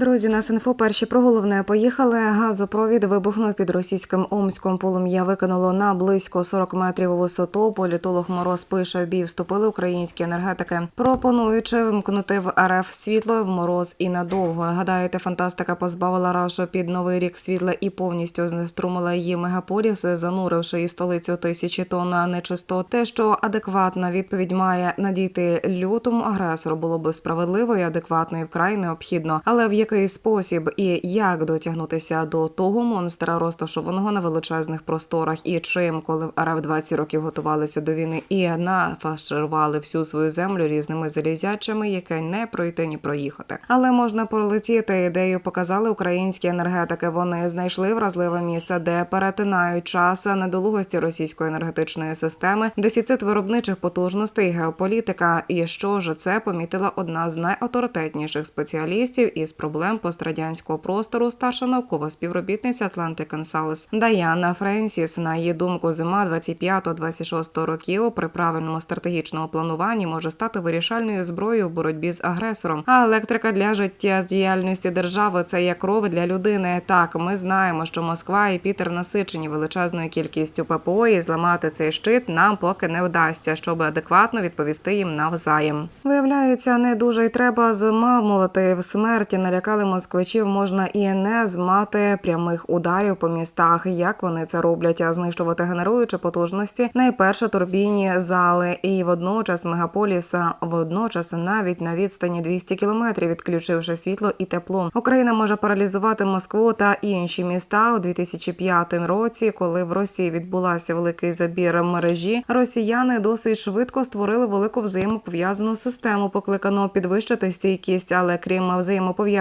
Друзі, на інфо перші про головне поїхали. Газопровід вибухнув під російським Омськом. Полум'я викинуло на близько 40 метрів висоту. Політолог Мороз пише, в бій вступили українські енергетики, пропонуючи вимкнути в РФ світло в мороз і надовго. Гадаєте, фантастика позбавила рашу під новий рік світла і повністю знеструмила її мегаполіси, зануривши і столицю тисячі тонн нечистот. Те, що адекватна відповідь має надійти лютому агресору, було би справедливо і адекватно і вкрай необхідно. Але в який спосіб і як дотягнутися до того монстра, розташованого на величезних просторах, і чим, коли в РФ 20 років готувалися до війни і нафаширували всю свою землю різними залізячами, яке не пройти ні проїхати. Але можна пролетіти ідею. Показали українські енергетики. Вони знайшли вразливе місце, де перетинають час недолугості російської енергетичної системи, дефіцит виробничих потужностей, геополітика. І що ж це помітила одна з найавторитетніших спеціалістів із проблем пострадянського простору, старша наукова співробітниця Atlantic Consults Даяна Френсіс. На її думку, зима 25-26 років при правильному стратегічному плануванні може стати вирішальною зброєю в боротьбі з агресором. А електрика для життя з діяльності держави це як кров для людини. Так, ми знаємо, що Москва і Пітер насичені величезною кількістю ППО, і зламати цей щит нам поки не вдасться, щоб адекватно відповісти їм навзаєм. Виявляється, не дуже й треба змамувати в смерті. Налякали москвичів можна і не змати прямих ударів по містах. Як вони це роблять? А знищувати генеруючі потужності найперше турбійні зали, і водночас мегаполіса, водночас навіть на відстані 200 кілометрів, відключивши світло і тепло. Україна може паралізувати Москву та інші міста у 2005 році, коли в Росії відбулася великий забір мережі. Росіяни досить швидко створили велику взаємопов'язану систему, покликану підвищити стійкість, але крім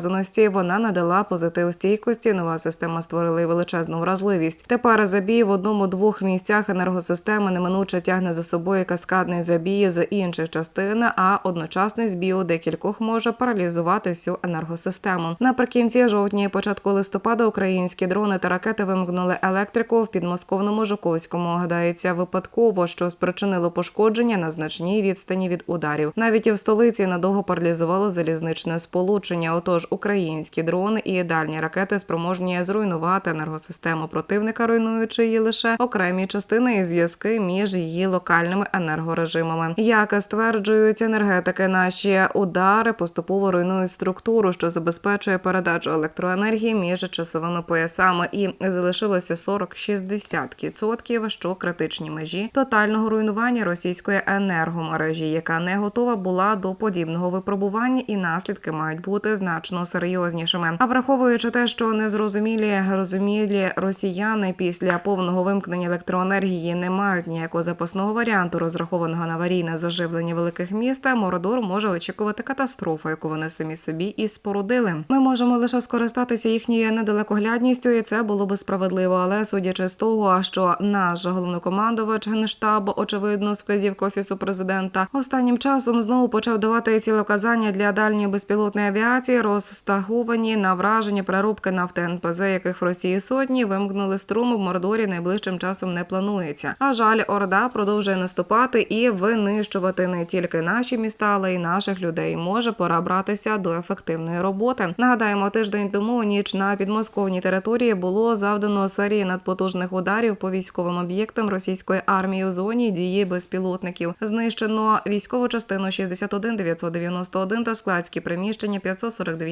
взаємопов'язаності, вона надала позитив стійкості. Нова система створила й величезну вразливість. Тепер забій в одному-двох місцях енергосистеми неминуче тягне за собою каскадний забій з інших частин, а одночасний збій у декількох може паралізувати всю енергосистему. Наприкінці жовтня і початку листопада українські дрони та ракети вимкнули електрику в підмосковному Жуковському. Гадається випадково, що спричинило пошкодження на значній відстані від ударів. Навіть і в столиці надовго паралізувало залізничне сполучення. Отож, українські дрони і дальні ракети спроможні зруйнувати енергосистему противника, руйнуючи її лише окремі частини і зв'язки між її локальними енергорежимами. Як стверджують енергетики, наші удари поступово руйнують структуру, що забезпечує передачу електроенергії між часовими поясами, і залишилося 40-60%, що критичні межі тотального руйнування російської енергомережі, яка не готова була до подібного випробування, і наслідки мають бути значно серйознішими. А враховуючи те, що незрозумілі розумілі росіяни після повного вимкнення електроенергії не мають ніякого запасного варіанту, розрахованого на аварійне заживлення великих міст, Мородор може очікувати катастрофу, яку вони самі собі і спорудили. Ми можемо лише скористатися їхньою недалекоглядністю, і це було би справедливо. Але судячи з того, що наш головнокомандувач генштабу, очевидно, з вказівки офісу президента, останнім часом знову почав давати цілоказання для дальньої безпілотної авіації, розстаговані на враження прорубки нафти НПЗ, яких в Росії сотні вимкнули струм в Мордорі найближчим часом не планується. А жаль, Орда продовжує наступати і винищувати не тільки наші міста, але й наших людей. Може пора братися до ефективної роботи. Нагадаємо, тиждень тому ніч на підмосковній території було завдано серії надпотужних ударів по військовим об'єктам російської армії у зоні дії безпілотників. Знищено військову частину 61 991 та складські приміщення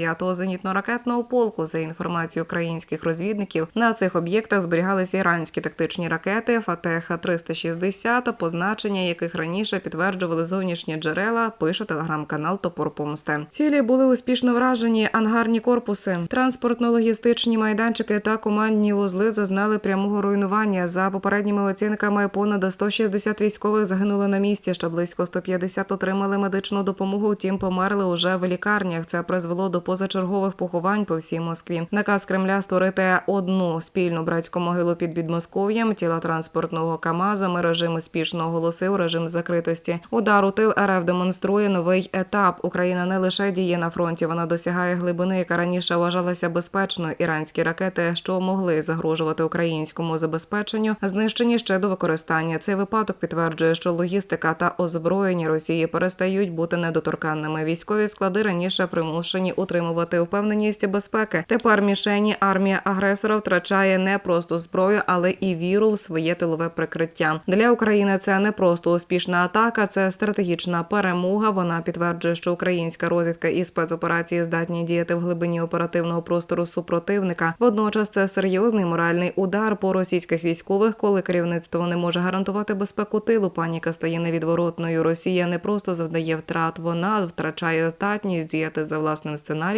549-го зенітно-ракетного полку. За інформацією українських розвідників, на цих об'єктах зберігалися іранські тактичні ракети Фатеха 360 позначення яких раніше підтверджували зовнішні джерела. Пише телеграм-канал Топор Помсти. Цілі були успішно вражені ангарні корпуси, транспортно-логістичні майданчики та командні вузли зазнали прямого руйнування. За попередніми оцінками понад 160 військових загинули на місці. Ще близько 150 отримали медичну допомогу. Втім, померли уже в лікарнях. Це призвело до позачергових поховань по всій Москві. Наказ Кремля створити одну спільну братську могилу під Підмосков'ям. Тіла транспортного Камаза режим успішно оголосив режим закритості. Удар у тил РФ демонструє новий етап. Україна не лише діє на фронті, вона досягає глибини, яка раніше вважалася безпечною. Іранські ракети, що могли загрожувати українському забезпеченню, знищені ще до використання. Цей випадок підтверджує, що логістика та озброєння Росії перестають бути недоторканними. Військові склади раніше примушені утримувати підтримувати впевненість безпеки. Тепер мішені армія агресора втрачає не просто зброю, але і віру в своє тилове прикриття. Для України це не просто успішна атака, це стратегічна перемога. Вона підтверджує, що українська розвідка і спецоперації здатні діяти в глибині оперативного простору супротивника. Водночас це серйозний моральний удар по російських військових, коли керівництво не може гарантувати безпеку тилу. Паніка стає невідворотною. Росія не просто завдає втрат, вона втрачає здатність діяти за власним сценарієм.